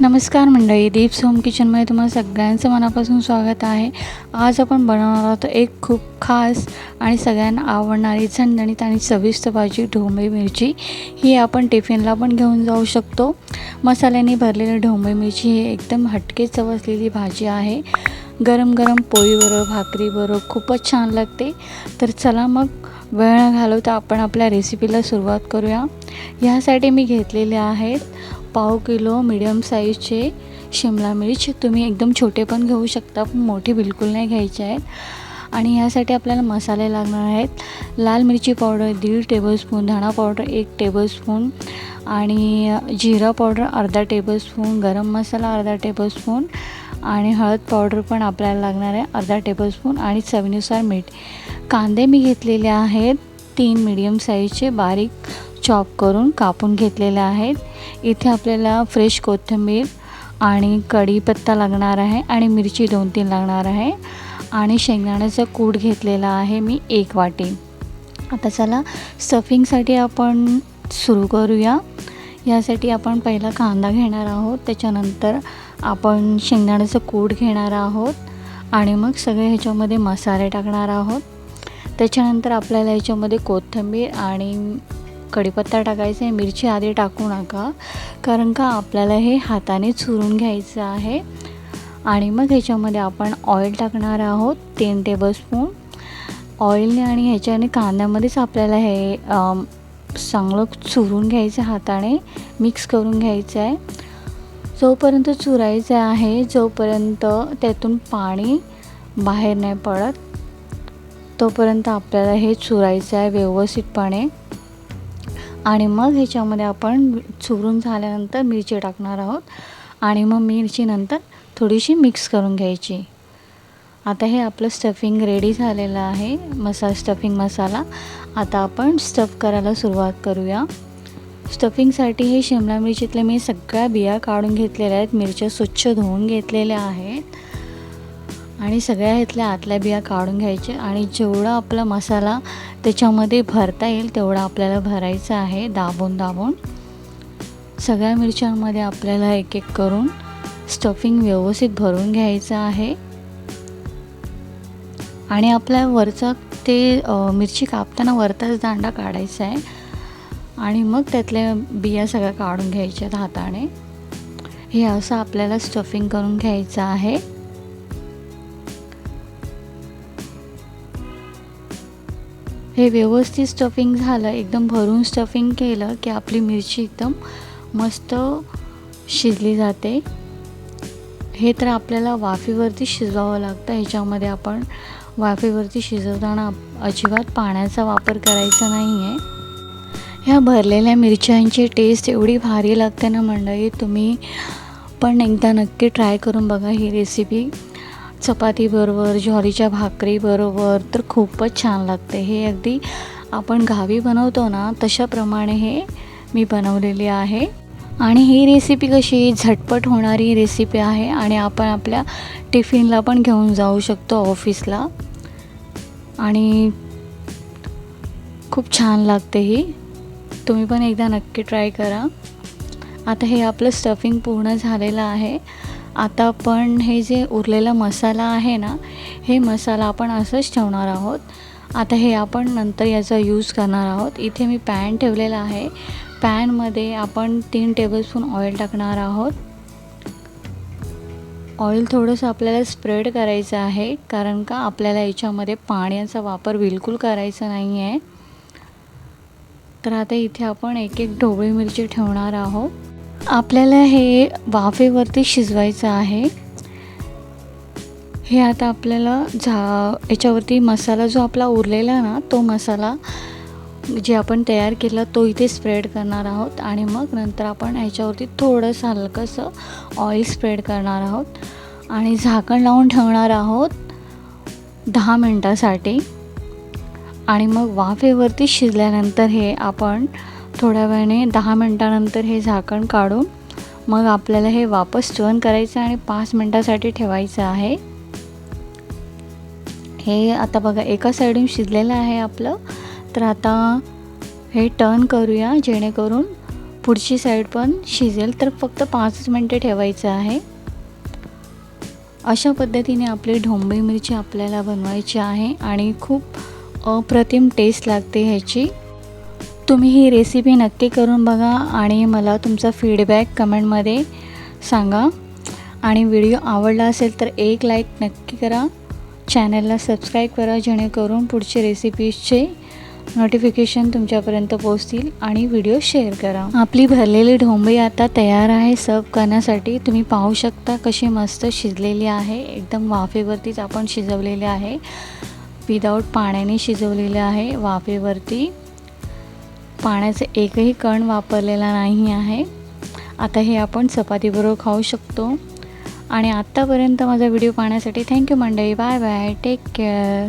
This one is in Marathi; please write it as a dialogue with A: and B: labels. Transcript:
A: नमस्कार मंडळी दीप्स होम किचनमध्ये तुम्हाला सगळ्यांचं मनापासून स्वागत आहे. आज आपण बनवणार आहोत एक खूप खास आणि सगळ्यांना आवडणारी झणझणीत आणि चविष्ट भाजी ढोंबळी मिरची. ही आपण टिफिनला पण घेऊन जाऊ शकतो. मसाल्याने भरलेली ढोंबळी मिरची ही एकदम हटके चव असलेली भाजी आहे. गरम गरम पोळीबरोबर भाकरीबरोबर खूपच छान लागते. तर चला मग वेळ न घालवता आपण आपल्या रेसिपीला सुरुवात करूया. ह्यासाठी मी घेतलेले आहेत पाव किलो मिडियम साईजचे शिमला मिर्च तुम्ही एकदम छोटे पण घेऊ शकता पण मोठे बिलकुल नाही घ्यायचे आहेत. आणि ह्यासाठी आपल्याला मसाले लागणार आहेत. लाल मिरची पावडर दीड टेबलस्पून धणा पावडर एक टेबलस्पून आणि जिरा पावडर अर्धा टेबलस्पून गरम मसाला अर्धा टेबलस्पून आणि हळद पावडर पण आपल्याला लागणार आहे अर्धा टेबलस्पून आणि चवीनुसार मीठ. कांदे मी घेतलेले आहेत तीन मिडियम साईजचे बारीक चॉप करून कापून घेतलेले आहेत. इथे आपल्याला फ्रेश कोथिंबीर आणि कढीपत्ता लागणार आहे आणि मिरची दोन तीन लागणार आहे. आणि शेंगदाण्याचा कूट घेतलेला आहे मी एक वाटी. आता चला स्टफिंगसाठी आपण सुरू करूया. यासाठी आपण पहिला कांदा घेणार आहोत. त्याच्यानंतर आपण शेंगदाण्याचं कूट घेणार आहोत. आणि मग सगळे ह्याच्यामध्ये मसाले टाकणार आहोत. त्याच्यानंतर आपल्याला ह्याच्यामध्ये कोथिंबीर आणि कढीपत्ता टाकायचा आहे मिरची आधी टाकू नका. कारण का आपल्याला हे हाताने चुरून घ्यायचं आहे. आणि मग ह्याच्यामध्ये आपण ऑइल टाकणार आहोत तीन टेबलस्पून ऑइलने आणि ह्याच्याने कांद्यामध्येच आपल्याला हे चांगलं चुरून घ्यायचं हाताने मिक्स करून घ्यायचं आहे. जोपर्यंत चुरायचं आहे जोपर्यंत त्यातून पाणी बाहेर नाही पडत तोपर्यंत आपल्याला हे चुरायचं आहे व्यवस्थितपणे. आणि मग ह्याच्यामध्ये आपण चुरून झाल्यानंतर मिरची टाकणार आहोत. आणि मग मिरची नंतर थोडीशी मिक्स करून घ्यायची. आता हे आपलं स्टफिंग रेडी झालेलं आहे. मसा स्टफिंग मसाला. आता आपण स्टफ करायला सुरुवात करूया. स्टफिंगसाठी हे शिमला मिरचीतले मी सगळ्या बिया काढून घेतलेल्या आहेत. मिरच्या स्वच्छ धुवून घेतलेल्या आहेत. आणि सगळ्या ह्यातल्या आतल्या बिया काढून घ्यायच्या आणि जेवढा आपला मसाला त्याच्यामध्ये भरता येईल तेवढा आपल्याला भरायचा आहे दाबून दाबून. सगळ्या मिरच्यांमध्ये आपल्याला एक एक करून स्टफिंग व्यवस्थित भरून घ्यायचं आहे. आणि आपल्या वरचा ते मिरची कापताना वरचाच दांडा काढायचा आहे. आणि मग त्यातल्या बिया सगळ्या काढून घ्यायच्या हाताने. हे असं आपल्याला स्टफिंग करून घ्यायचं आहे. हे व्यवस्थित स्टफिंग झालं एकदम भरून स्टफिंग केलं की आपली मिरची एकदम मस्त शिजली जाते. हे तर आपल्याला वाफेवरती शिजवावं लागतं ह्याच्यामध्ये आपण वाफेवरती शिजवताना अजिबात पाण्याचा वापर करायचा नाही आहे ह्या भरलेल्या मिरच्यांची टेस्ट एवढी भारी लागते ना मंडळी तुम्ही पण एकदा नक्की ट्राय करून बघा ही रेसिपी चपातीबरोबर ज्वारीच्या भाकरीबरोबर तर खूपच छान लागते. हे अगदी आपण गावी बनवतो ना तशाप्रमाणे हे मी बनवलेली आहे. आणि ही रेसिपी कशी झटपट होणारी रेसिपी आहे आणि आपण आपल्या टिफिनला पण घेऊन जाऊ शकतो ऑफिसला आणि खूप छान लागते ही. तुम्ही पण एकदा नक्की ट्राय करा. आता हे आपलं स्टफिंग पूर्ण झालेलं आहे. आता आपण हे जे उरलेला मसाला आहे ना हे मसाला आपण असंच ठेवणार आहोत. आता हे आपण नंतर याचा यूज करणार आहोत. इथे मी पॅन ठेवलेला आहे. पॅनमध्ये आपण तीन टेबलस्पून ऑइल टाकणार आहोत. ऑइल थोडंसं आपल्याला स्प्रेड करायचं आहे कारण का आपल्याला याच्यामध्ये पाण्याचा वापर बिलकुल करायचा नाही आहे तर आता इथे आपण एक एक ढोबळी मिरची ठेवणार आहोत. आपल्याला हे वाफेवरती शिजवायचं आहे. हे आता आपल्याला झा याच्यावरती मसाला जो आपला उरलेला ना तो मसाला जे आपण तयार केला तो इथे स्प्रेड करणार आहोत. आणि मग नंतर आपण ह्याच्यावरती थोडंसं हलकंसं ऑइल स्प्रेड करणार आहोत. आणि झाकण लावून ठेवणार आहोत दहा मिनटासाठी. आणि मग वाफेवरती शिजल्यानंतर हे आपण थोड्या वेळाने दहा मिनटानंतर हे झाकण काढून मग आपल्याला हे वापस टर्न करायचं आणि पाच मिनटासाठी ठेवायचं आहे. हे आता बघा एका साईडून शिजलेलं आहे आपलं. तर आता हे टर्न करूया जेणेकरून पुढची साईड पण शिजेल. तर फक्त पाचच मिनटे ठेवायचं आहे. अशा पद्धतीने आपली ढोंबळी मिरची आपल्याला बनवायची आहे आणि खूप अप्रतिम टेस्ट लागते ह्याची. तुम्ही ही रेसिपी नक्की करून बघा आणि मला तुमचा फीडबॅक कमेंटमध्ये सांगा. आणि व्हिडिओ आवडला असेल तर एक लाईक नक्की करा. चॅनलला सबस्क्राईब करा जेणेकरून पुढचे रेसिपीजचे नोटिफिकेशन तुमच्यापर्यंत पोहोचतील आणि व्हिडिओ शेअर करा. आपली भरलेली ढोंबळी आता तयार आहे. सर्व करण्यासाठी तुम्ही पाहू शकता कशी मस्त शिजलेली आहे. एकदम वाफेवरतीच आपण शिजवलेले आहे. विदाऊट पाण्याने शिजवलेले आहे वाफेवरती. पाण्याचे एकही कण वापरलेला नाही आहे. आता हे आपण चपातीबरोबर खाऊ शकतो. आणि आत्तापर्यंत माझा व्हिडिओ पाहण्यासाठी थँक्यू मंडळी. Bye bye take care